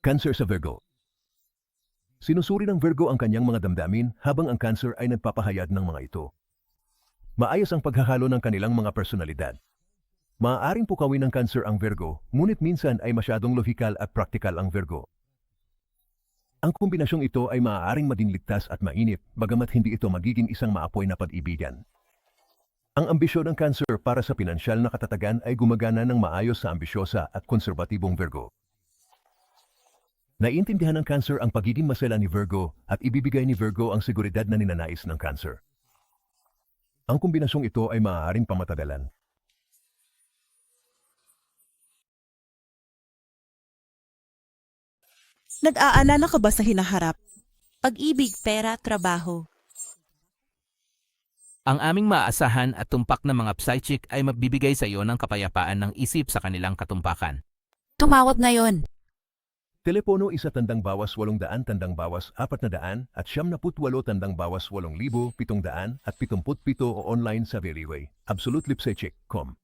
Cancer sa Virgo Sinusuri ng Virgo ang kanyang mga damdamin habang ang cancer ay nagpapahayag ng mga ito. Maayos ang paghahalo ng kanilang mga personalidad. Maaaring pukawin ng cancer ang Virgo, ngunit minsan ay masyadong lohikal at praktikal ang Virgo. Ang kombinasyong ito ay maaaring maging ligtas at mainit, bagamat hindi ito magiging isang maapoy na pag-ibigan. Ang ambisyon ng cancer para sa pinansyal na katatagan ay gumagana ng maayos sa ambisyosa at konserbatibong Virgo. Naiintindihan ng cancer ang pagiging masela ni Virgo at ibibigay ni Virgo ang seguridad na ninanais ng cancer. Ang kombinasyong ito ay maaaring pamatagalan. Nag-aalala ka ba sa hinaharap? Pag-ibig, pera, trabaho. Ang aming maaasahan at tumpak na mga psychic ay magbibigay sa iyo ng kapayapaan ng isip sa kanilang katumpakan. Tumawag ngayon. Telepono isa tandang bawas 800 tandang bawas 400 at siyam na putwalo tandang bawas 8,700 at 77 o online sa Veryway. AbsoluteLipsecheck.com